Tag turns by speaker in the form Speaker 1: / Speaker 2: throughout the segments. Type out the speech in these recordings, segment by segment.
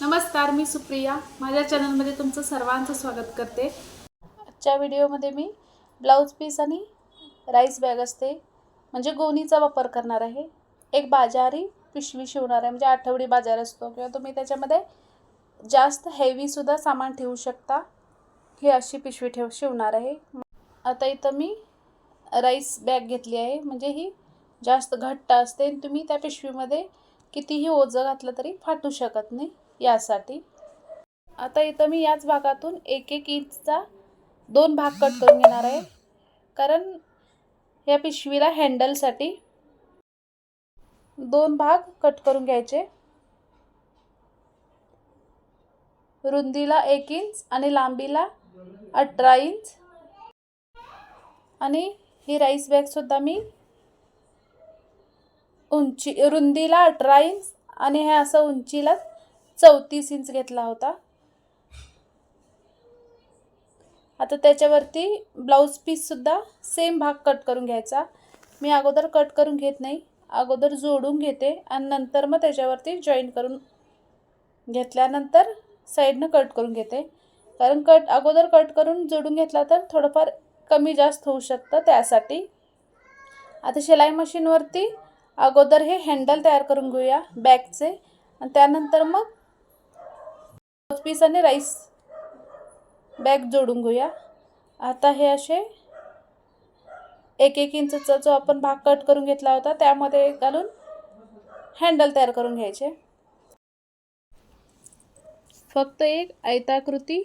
Speaker 1: नमस्कार मी सुप्रिया. माझ्या चॅनलमध्ये तुमचं सर्वांचं स्वागत करते. आजच्या व्हिडिओमध्ये मी ब्लाऊज पीस आणि राईस बॅग असते म्हणजे गोणीचा वापर करणार आहे. एक बाजारी पिशवी शिवणार आहे म्हणजे आठवडी बाजार असतो किंवा तुम्ही त्याच्यामध्ये जास्त हेवीसुद्धा सामान ठेवू शकता. ही अशी पिशवी ठेव शिवणार आहे. आता इथं मी राईस बॅग घेतली आहे म्हणजे ही जास्त घट्ट असते आणि तुम्ही त्या पिशवीमध्ये कितीही ओझं घातलं तरी फाटू शकत नाही. यासाठी. आता इथं मी याच भागातून एक एक इंचचा दोन भाग कट करून घेणार आहे. कारण या पिशवीला हँडलसाठी दोन भाग कट करून घ्यायचे. रुंदीला एक इंच आणि लांबीला अठरा इंच. आणि ही राईस बॅगसुद्धा मी उंची रुंदीला अठरा इंच आणि हे असं उंचीला चौतीस इंच घेतला होता. आता त्याच्यावरती ब्लाऊज पीससुद्धा सेम भाग कट करून घ्यायचा. मी अगोदर कट करून घेत नाही अगोदर जोडून घेते आणि नंतर मग त्याच्यावरती जॉईन करून घेतल्यानंतर साईडनं कट करून घेते. कारण कट अगोदर कट करून जोडून घेतला तर थोडंफार कमी जास्त होऊ शकतं त्यासाठी. आता शिलाई मशीनवरती अगोदर हे हँडल तयार करून घेऊया बॅगचे आणि त्यानंतर मग ब्लाऊज पीस आणि राईस बॅग जोडून घेऊया. आता हे असे एक एक इंचचा जो आपण भाग कट करून घेतला होता त्यामध्ये घालून हँडल तयार करून घ्यायचे. फक्त एक आयताकृती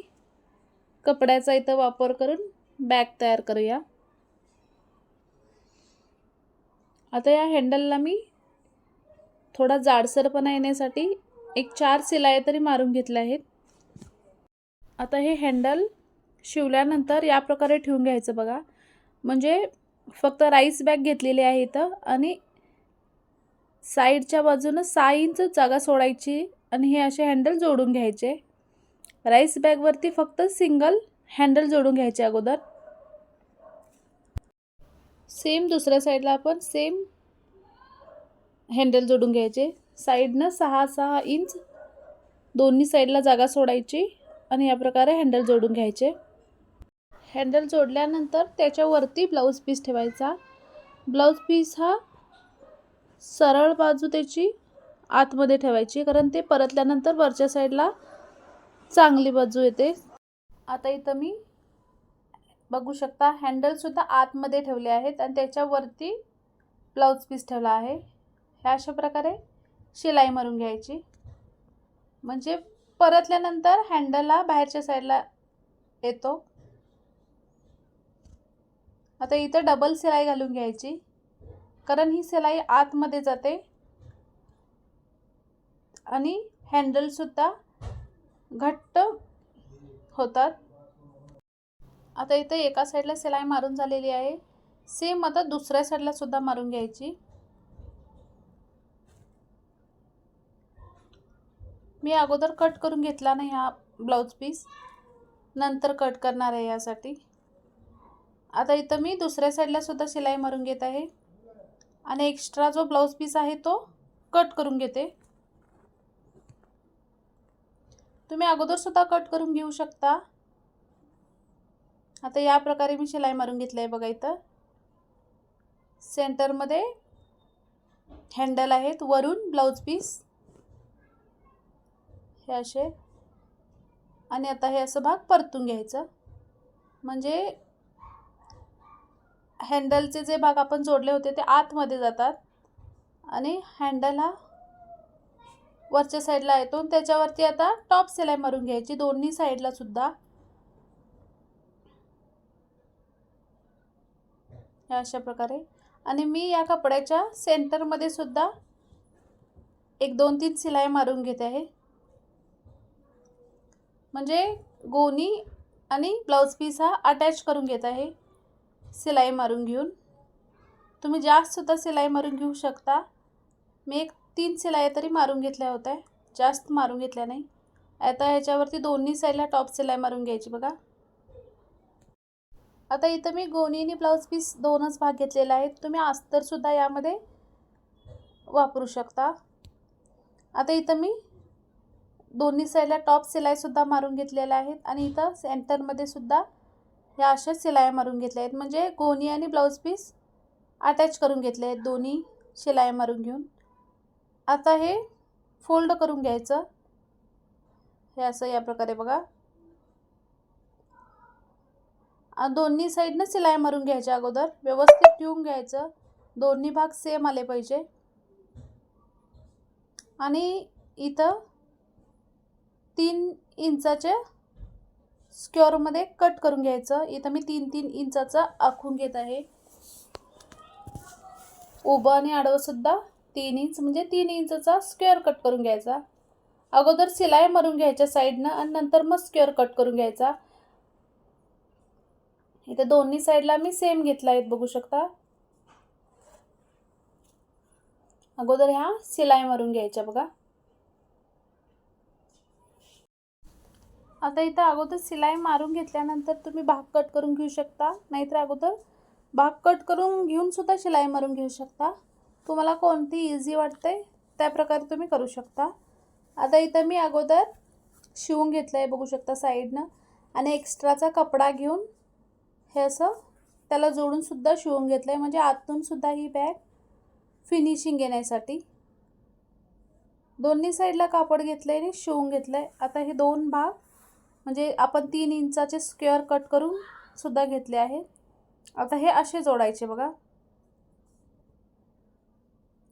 Speaker 1: कपड्याचा इथं वापर करून बॅग तयार करूया. आता या हँडलला मी थोडा जाडसरपणा येण्यासाठी एक चार शिलाई तरी मारून घेतल्या आहेत. आता हे हँडल शिवल्यानंतर या प्रकारे ठेवून घ्यायचं बघा. म्हणजे फक्त राईस बॅग घेतलेली आहे इथं आणि साईडच्या बाजूनं सहा इंच जागा सोडायची आणि हे असे हँडल जोडून घ्यायचे. राईस बॅगवरती फक्त सिंगल हँडल जोडून घ्यायचे अगोदर. सेम दुसऱ्या साईडला आपण सेम हँडल जोडून घ्यायचे. साईडनं सहा सहा इंच दोन्ही साईडला जागा सोडायची. आणि या प्रकारे हँडल जोडून घ्यायचे. हँडल जोडल्यानंतर त्याच्यावरती ब्लाऊज पीस ठेवायचा. ब्लाऊज पीस हा सरळ बाजू त्याची आतमध्ये ठेवायची कारण ते परतल्यानंतर वरच्या साईडला चांगली बाजू येते. आता इथं मी बघू शकता हँडलसुद्धा आतमध्ये ठेवले आहेत आणि त्याच्यावरती ब्लाऊज पीस ठेवला आहे. ह्या अशा प्रकारे शिलाई मारून घ्यायची. म्हणजे परतल्यानंतर हँडलला बाहेरच्या साईडला येतो. आता इथं डबल सिलाई घालून घ्यायची. कारण ही सिलाई आतमध्ये जाते. आणि हँडलसुद्धा घट्ट होतात. आता इथं एका साईडला सिलाई मारून झालेली आहे. सेम आता दुसऱ्या साईडला सुद्धा मारून घ्यायची. मी अगोदर कट करून घेतला नाही हा ब्लाऊज पीस नंतर कट करणार आहे यासाठी. आता इथं मी दुसऱ्या साईडला सुद्धा शिलाई मारून घेत आहे. आणि एक्स्ट्रा जो ब्लाऊज पीस आहे तो कट करून घेते. तुम्ही अगोदरसुद्धा कट करून घेऊ शकता. आता या प्रकारे मी शिलाई मारून घेतलं आहे बघा इथं. सेंटरमध्ये हँडल आहेत वरून ब्लाऊज पीस हे असे. आणि आता हे असं भाग परतून घ्यायचं. म्हणजे हँडलचे जे भाग आपण जोडले होते ते आतमध्ये जातात. आणि हँडल हा वरच्या साईडला येतो त्याच्यावरती आता टॉप सिलाई मारून घ्यायची. दोन्ही साईडला सुद्धा. ह्या अशा प्रकारे. आणि मी या कपड्याच्या सेंटरमध्ये सुद्धा एक दोन तीन सिलाई मारून घेते आहे म्हणजे गोनी आणि ब्लाऊज पीस हा अटॅच करून घेत आहे. सिलाई मारून घेऊन. तुम्ही जास्तसुद्धा सिलाई मारून घेऊ शकता. मी एक तीन सिलाई तरी मारून घेतल्या होत्या. जास्त मारून घेतल्या नाही. आता ह्याच्यावरती दोन्ही साईडला टॉप सिलाई मारून घ्यायची बघा. आता इथं मी गोनी आणि ब्लाऊज पीस दोनच भाग घेतलेला आहे तुम्ही अस्तरसुद्धा यामध्ये वापरू शकता. आता इथं मी दोन्ही साईडला टॉप सिलाईसुद्धा मारून घेतलेल्या आहेत आणि इथं सेंटरमध्ये सुद्धा ह्या अशा शिलाया मारून घेतल्या आहेत. म्हणजे गोणी आणि ब्लाऊज पीस अटॅच करून घेतले आहेत दोन्ही शिलाया मारून घेऊन. आता हे फोल्ड करून घ्यायचं. हे असं या प्रकारे बघा. दोन्ही साईडनं शिलाई मारून घ्यायच्या अगोदर. व्यवस्थित ठेवून घ्यायचं. दोन्ही भाग सेम आले पाहिजे. आणि इथं तीन इंचाच्या स्क्वेअरमध्ये कट करून घ्यायचं. इथं मी तीन तीन इंचाचा आखून घेत आहे. उभं आणि आडवंसुद्धा तीन इंच म्हणजे तीन इंचचा स्क्वेअर कट करून घ्यायचा. अगोदर शिलाई मारून घ्यायच्या साईडनं आणि नंतर मग स्क्वेअर कट करून घ्यायचा. इथे दोन्ही साईडला मी सेम घेतला आहेत बघू शकता. अगोदर ह्या शिलाई मारून घ्यायच्या बघा. आता इथं अगोदर शिलाई मारून घेतल्यानंतर तुम्ही भाग कट करून घेऊ शकता. नाहीतर अगोदर भाग कट करून घेऊन सुद्धा शिलाई मारून घेऊ शकता. तुम्हाला कोणती इझी वाटते त्या प्रकारे तुम्ही करू शकता. आता इथं मी अगोदर शिवून घेतलं आहे बघू शकता साईडनं. आणि एक्स्ट्राचा कपडा घेऊन हे असं त्याला जोडूनसुद्धा शिवून घेतलं आहे म्हणजे आतूनसुद्धा ही बॅग फिनिशिंग येण्यासाठी. दोन्ही साईडला कापड घेतलं आहे आणि शिवून घेतलं आहे आता हे दोन भाग म्हणजे आपण तीन इंचाचे स्क्वेअर कट करून सुद्धा घेतले आहे आता हे असे जोडायचे बघा.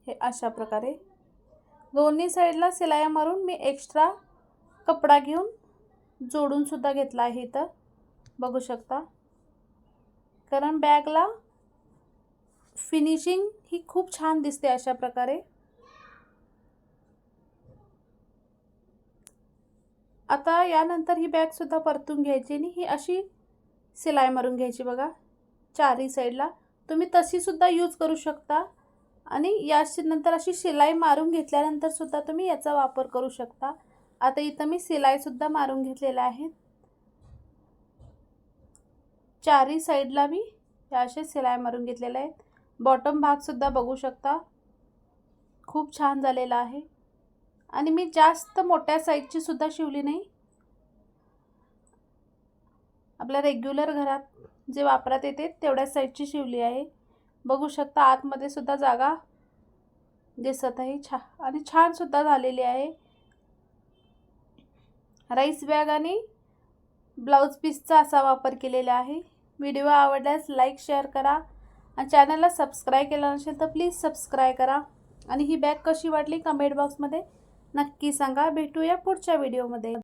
Speaker 1: हे अशा प्रकारे. दोन्ही साईडला सिलाया मारून मी एक्स्ट्रा कपडा घेऊन जोडून सुद्धा घेतला आहे इथं. बघू शकता. कारण बॅगला फिनिशिंग ही खूप छान दिसते अशा प्रकारे. आता यानंतर ही बॅगसुद्धा परतून घ्यायची आणि ही अशी शिलाई मारून घ्यायची बघा. चारही साईडला तुम्ही तशीसुद्धा यूज करू शकता. आणि या नंतर अशी शिलाई मारून घेतल्यानंतर सुद्धा तुम्ही याचा वापर करू शकता. आता इथं मी शिलाईसुद्धा मारून घेतलेल्या आहेत. चारही साईडला मी या असे शिलाई मारून घेतलेल्या आहेत. बॉटम भागसुद्धा बघू शकता. खूप छान झालेला आहे. आणि मी जास्त मोठ्या साईजची सुद्धा शिवली नाही. आपल्या रेग्युलर घरात जे वापरात येते तेवढ्या साईजची शिवली आहे. बघू शकता आतमध्ये सुद्धा जागा दिसत आहे. छा आणि छान सुद्धा झालेली आहे. राईस बॅग आणि ब्लाऊज पीसचा असा वापर केलेला आहे. व्हिडिओ आवडल्यास लाईक शेअर करा. आणि चॅनलला सबस्क्राईब केलं नसेल तर प्लीज सबस्क्राईब करा. आणि ही बॅग कशी वाटली? कमेंट बॉक्समध्ये नक्की सांगा. भेटूया पुढच्या व्हिडिओमध्ये